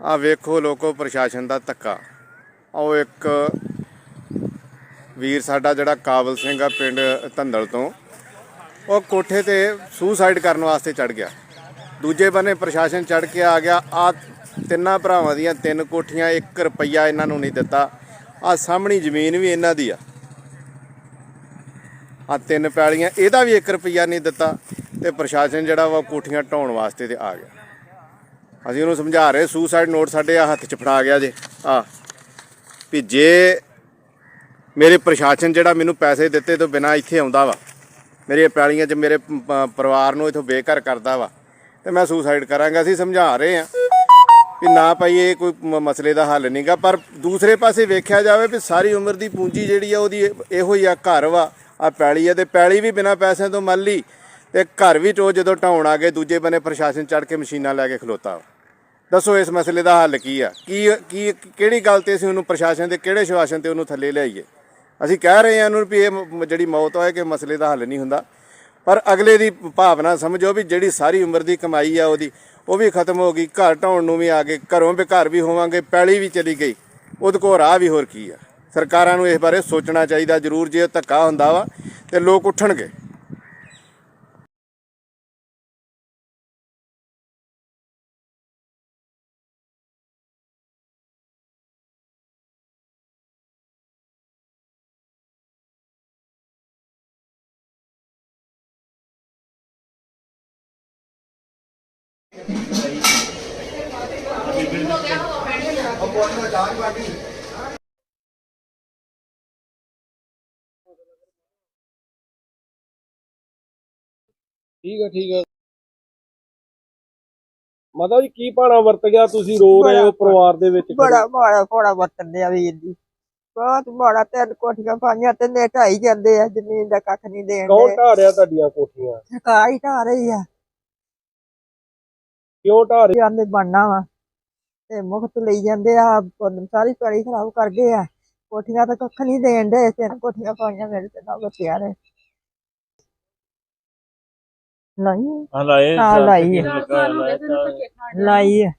ਆ ਵੇਖੋ ਲੋਕੋ ਪ੍ਰਸ਼ਾਸਨ ਦਾ ਧੱਕਾ। ਉਹ ਇੱਕ ਵੀਰ ਸਾਡਾ ਜਿਹੜਾ ਕਾਬਲ ਸਿੰਘ ਆ ਪਿੰਡ ਧੰਦਲ ਤੋਂ, ਉਹ ਕੋਠੇ ਤੇ ਸੁਸਾਈਡ ਕਰਨ ਵਾਸਤੇ ਚੜ ਗਿਆ। ਦੂਜੇ ਬੰਨੇ ਪ੍ਰਸ਼ਾਸਨ ਚੜ ਕੇ ਆ ਗਿਆ। ਆ ਤਿੰਨਾਂ ਭਰਾਵਾਂ ਦੀਆਂ ਤਿੰਨ ਕੋਠੀਆਂ 1 ਰੁਪਈਆ ਇਹਨਾਂ ਨੂੰ ਨਹੀਂ ਦਿੱਤਾ। ਆ ਸਾਹਮਣੀ ਜ਼ਮੀਨ ਵੀ ਇਹਨਾਂ ਦੀ ਆ। ਆ ਤਿੰਨ ਪੈਲੀਆਂ, ਇਹਦਾ ਵੀ 1 ਰੁਪਈਆ ਨਹੀਂ ਦਿੱਤਾ ਤੇ ਪ੍ਰਸ਼ਾਸਨ ਜਿਹੜਾ ਵਾ ਕੋਠੀਆਂ ਢਾਉਣ ਵਾਸਤੇ ਤੇ ਆ ਗਿਆ। ਅਸੀਂ ਉਹਨੂੰ ਸਮਝਾ ਰਹੇ ਸੁਸਾਈਡ ਨੋਟ ਸਾਡੇ ਆ ਹੱਥ 'ਚ ਫੜਾ ਗਿਆ ਜੇ। ਆ ਵੀ ਜੇ ਮੇਰੇ ਪ੍ਰਸ਼ਾਸਨ ਜਿਹੜਾ ਮੈਨੂੰ ਪੈਸੇ ਦਿੱਤੇ ਤੋਂ ਬਿਨਾ ਇੱਥੇ ਆਉਂਦਾ ਵਾ ਮੇਰੀਆਂ ਪੈਲੀਆਂ 'ਚ ਮੇਰੇ ਪਰਿਵਾਰ ਨੂੰ ਇਥੋਂ ਬੇਘਰ ਕਰਦਾ ਵਾ, ਤੇ ਮੈਂ ਸੁਸਾਈਡ ਕਰਾਂਗਾ, ਅਸੀਂ ਸਮਝਾ ਰਹੇ ਆ ਵੀ ਨਾ ਭਾਈ ਇਹ ਕੋਈ ਮ- ਮਸਲੇ ਦਾ ਹੱਲ ਨਹੀਂਗਾ ਪਰ ਦੂਸਰੇ ਪਾਸੇ ਵੇਖਿਆ ਜਾਵੇ ਵੀ ਸਾਰੀ ਉਮਰ ਦੀ ਪੂੰਜੀ ਜਿਹੜੀ ਆ ਉਹਦੀ ਇਹੋ ਹੀ ਆ, ਘਰ ਵਾ ਆ ਪੈਲੀ ਆ, ਤੇ ਪੈਲੀ ਵੀ ਬਿਨਾ ਪੈਸਿਆਂ ਤੋਂ ਮੰਨ ਲਈ ਤੇ ਘਰ ਵੀ ਟੋ ਜਦੋਂ ਢਾਉਣ ਆ ਗਏ, ਦੂਜੇ ਬੰਨੇ ਪ੍ਰਸ਼ਾਸਨ ਚੜ ਕੇ ਮਸ਼ੀਨਾਂ ਲੈ ਕੇ ਖਲੋਤਾ ਵਾ। ਦੱਸੋ ਇਸ ਮਸਲੇ ਦਾ ਹੱਲ ਕੀ ਆ? ਕੀ ਕੀ, ਕਿਹੜੀ ਗੱਲ ਤੇ ਅਸੀਂ ਉਹਨੂੰ ਪ੍ਰਸ਼ਾਸਨ ਦੇ, ਕਿਹੜੇ ਸ਼ਵਾਸਨ ਤੇ ਉਹਨੂੰ ਥੱਲੇ ਲਿਆਈਏ? ਅਸੀਂ ਕਹਿ ਰਹੇ ਹਾਂ ਉਹਨੂੰ ਵੀ ਇਹ ਜਿਹੜੀ ਮੌਤ ਹੋਏ ਕਿ ਮਸਲੇ ਦਾ ਹੱਲ ਨਹੀਂ ਹੁੰਦਾ। ਪਰ ਅਗਲੇ ਦੀ ਭਾਵਨਾ ਸਮਝੋ ਵੀ ਜਿਹੜੀ ਸਾਰੀ ਉਮਰ ਦੀ ਕਮਾਈ ਆ ਉਹਦੀ, ਉਹ ਵੀ ਖਤਮ ਹੋ ਗਈ, ਘਰ ਢਾਉਣ ਨੂੰ ਵੀ ਆ ਗਏ, ਘਰੋਂ ਬੇਘਰ ਵੀ ਹੋਵਾਂਗੇ, ਪੈਲੀ ਵੀ ਚਲੀ ਗਈ। ਉਹਦੇ ਕੋਲ ਰਾਹ ਵੀ ਹੋਰ ਕੀ ਆ? ਸਰਕਾਰਾਂ ਨੂੰ ਇਸ ਬਾਰੇ ਸੋਚਣਾ ਚਾਹੀਦਾ ਜ਼ਰੂਰ, ਜੇ ਇਹ ਧੱਕਾ ਹੁੰਦਾ ਵਾ ਤੇ ਲੋਕ ਉੱਠਣਗੇ। ਠੀਕ ਹੈ ਠੀਕ ਹੈ ਮਾਤਾ ਜੀ ਕੀ ਪਾਣਾ ਵਰਤ ਗਿਆ ਤੁਸੀਂ? ਰੋ ਰਹੇ ਹੋ ਪਰਿਵਾਰ ਦੇ ਵਿੱਚ ਬੜਾ ਮਾੜਾ ਮਾੜਾ ਵਰਤਨ ਡਿਆ ਵੀਰ ਜੀ ਬਹੁਤ ਮਾੜਾ ਤਿੰਨ ਕੋਠੀਆਂ ਪਾਈਆਂ ਤੇ ਨੇ ਢਾਈ ਜਾਂਦੇ ਆ ਜ਼ਮੀਨ ਦਾ ਕੱਖ ਨਹੀਂ ਦੇਣ ਕੌਣ ਢਾ ਰਿਹਾ ਤੁਹਾਡੀਆਂ ਕੋਠੀਆਂ? ਸਰਕਾਰ ਢਾ ਰਹੀ ਆ। ਕਿਉਂ ਢਾ ਰਹੇ? ਜਾਂਦੇ ਬਣਨਾ ਵਾ। ਤੇ ਮੁਫਤ ਲਈ ਜਾਂਦੇ ਆ ਪੁੰਨ ਸਾਰੀ ਪੈਲੀ ਖਰਾਬ ਕਰ ਗਏ ਆ। ਕੋਠੀਆਂ ਤਾਂ ਕੱਖ ਨਹੀਂ ਦੇਣ ਦੇ ਤਿੰਨ ਕੋਠੀਆਂ ਪਾਈਆਂ ਮੇਰੇ ਤੇ ਨਾ ਬਚਿਆ ਨੇ। ਨਹੀਂ ਹਾਂ ਲਾਏ ਹਾਂ, ਲਾਈ ਹੈ। ਲੱਗਾ ਹੈ, ਲਾਇਆ ਤਾਂ- ਲਾਈ ਆ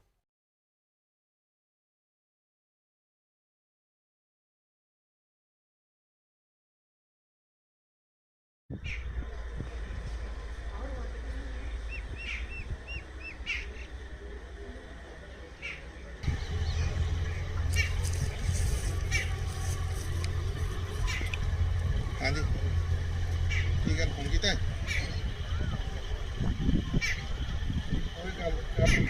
ਹਾਂਜੀ ਕੀ ਗੱਲ ਫੋਨ ਕੀਤਾ? ਕੋਈ ਗੱਲ ਕਰ।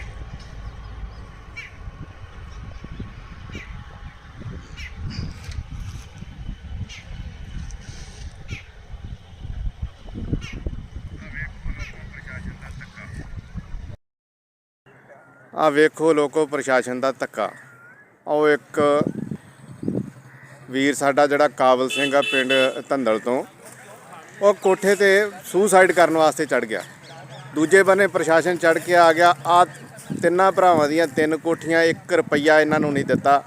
ਆ ਵੇਖੋ ਲੋਕੋ ਪ੍ਰਸ਼ਾਸਨ ਦਾ ਧੱਕਾ। ਉਹ ਇੱਕ ਵੀਰ ਸਾਡਾ ਜਿਹੜਾ ਕਾਬਲ ਸਿੰਘ ਆ ਪਿੰਡ ਧੰਦਲ ਤੋਂ, ਉਹ ਕੋਠੇ ਤੇ ਸੁਸਾਈਡ ਕਰਨ ਵਾਸਤੇ ਚੜ ਗਿਆ। ਦੂਜੇ ਬੰਨੇ ਪ੍ਰਸ਼ਾਸਨ ਚੜ ਕੇ ਆ ਗਿਆ। ਆ ਤਿੰਨਾਂ ਭਰਾਵਾਂ ਦੀਆਂ ਤਿੰਨ ਕੋਠੀਆਂ 1 ਰੁਪਈਆ ਇਹਨਾਂ ਨੂੰ ਨਹੀਂ ਦਿੱਤਾ।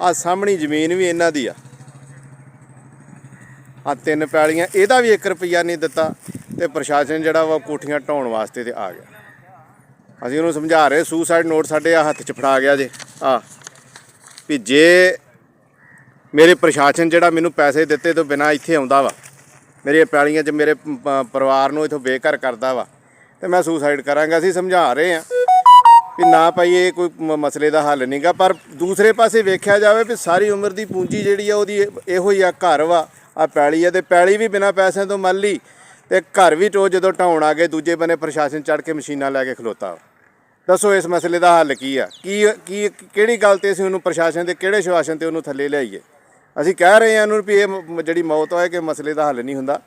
ਆ ਸਾਹਮਣੀ ਜ਼ਮੀਨ ਵੀ ਇਹਨਾਂ ਦੀ ਆ। ਆ ਤਿੰਨ ਪੈਲੀਆਂ, ਇਹਦਾ ਵੀ 1 ਰੁਪਈਆ ਨਹੀਂ ਦਿੱਤਾ ਤੇ ਪ੍ਰਸ਼ਾਸਨ ਜਿਹੜਾ ਵਾ ਕੋਠੀਆਂ ਢਾਉਣ ਵਾਸਤੇ ਤੇ ਆ ਗਿਆ। ਅਸੀਂ ਉਹਨੂੰ ਸਮਝਾ ਰਹੇ ਸੁਸਾਈਡ ਨੋਟ ਸਾਡੇ ਆ ਹੱਥ 'ਚ ਫੜਾ ਗਿਆ ਜੇ। ਆ ਵੀ ਜੇ ਮੇਰੇ ਪ੍ਰਸ਼ਾਸਨ ਜਿਹੜਾ ਮੈਨੂੰ ਪੈਸੇ ਦਿੱਤੇ ਤੋਂ ਬਿਨਾ ਇੱਥੇ ਆਉਂਦਾ ਵਾ। ਮੇਰੀਆਂ ਪੈਲੀਆਂ 'ਚ ਮੇਰੇ ਪਰਿਵਾਰ ਨੂੰ ਇਥੋਂ ਬੇਘਰ ਕਰਦਾ ਵਾ। ਤੇ ਮੈਂ ਸੁਸਾਈਡ ਕਰਾਂਗਾ, ਅਸੀਂ ਸਮਝਾ ਰਹੇ ਆ ਵੀ ਨਾ ਭਾਈ, ਇਹ ਕੋਈ ਮ- ਮਸਲੇ ਦਾ ਹੱਲ ਨਹੀਂਗਾ ਪਰ ਦੂਸਰੇ ਪਾਸੇ ਵੇਖਿਆ ਜਾਵੇ ਵੀ ਸਾਰੀ ਉਮਰ ਦੀ ਪੂੰਜੀ ਜਿਹੜੀ ਆ, ਉਹਦੀ ਇਹੋ ਹੀ ਆ, ਘਰ ਵਾ ਆ ਪੈਲੀ ਆ। ਤੇ ਪੈਲੀ ਵੀ ਬਿਨਾ ਪੈਸਿਆਂ ਤੋਂ ਮੰਨ ਲਈ ਤੇ ਘਰ ਵੀ ਟੋ ਜਦੋਂ ਢਾਉਣ ਆ ਗਏ, ਦੂਜੇ ਬੰਨੇ ਪ੍ਰਸ਼ਾਸਨ ਚੜ ਕੇ ਮਸ਼ੀਨਾਂ ਲੈ ਕੇ ਖਲੋਤਾ ਦੱਸੋ ਇਸ ਮਸਲੇ ਦਾ ਹੱਲ ਕੀ ਆ? ਕੀ ਕੀ, ਕਿਹੜੀ ਗੱਲ ਤੇ ਅਸੀਂ ਉਹਨੂੰ ਪ੍ਰਸ਼ਾਸਨ ਦੇ, ਕਿਹੜੇ ਸ਼ਵਾਸਨ ਤੇ ਉਹਨੂੰ ਥੱਲੇ ਲਿਆਈਏ? ਅਸੀਂ ਕਹਿ ਰਹੇ ਹਾਂ ਉਹਨੂੰ ਵੀ ਇਹ ਮ- ਜਿਹੜੀ ਮੌਤ ਹੋਏ ਕਿ ਮਸਲੇ ਦਾ ਹੱਲ ਨਹੀਂ ਹੁੰਦਾ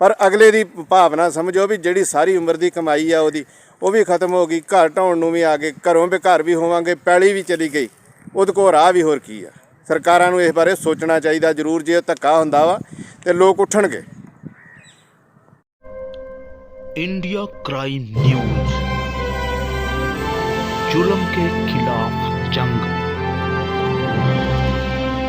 ਪਰ ਅਗਲੇ ਦੀ ਭਾਵਨਾ ਸਮਝੋ ਵੀ ਜਿਹੜੀ ਸਾਰੀ ਉਮਰ ਦੀ ਕਮਾਈ ਆ ਉਹਦੀ ਉਹ ਵੀ ਖਤਮ ਹੋ ਗਈ ਘਰ ਢਾਉਣ ਨੂੰ ਵੀ ਆ ਗਏ ਘਰੋਂ ਬੇਘਰ ਵੀ ਹੋਵਾਂਗੇ ਪੈਲੀ ਵੀ ਚਲੀ ਗਈ ਉਹਦੇ ਕੋਲ ਰਾਹ ਵੀ ਹੋਰ ਕੀ ਆ ਸਰਕਾਰਾਂ ਨੂੰ ਇਸ ਬਾਰੇ ਸੋਚਣਾ ਚਾਹੀਦਾ ਜ਼ਰੂਰ ਜੇ ਇਹ ਧੱਕਾ ਹੁੰਦਾ ਵਾ ਤੇ ਲੋਕ ਉੱਠਣਗੇ इंडिया क्राइम न्यूज जुल्म के खिलाफ जंग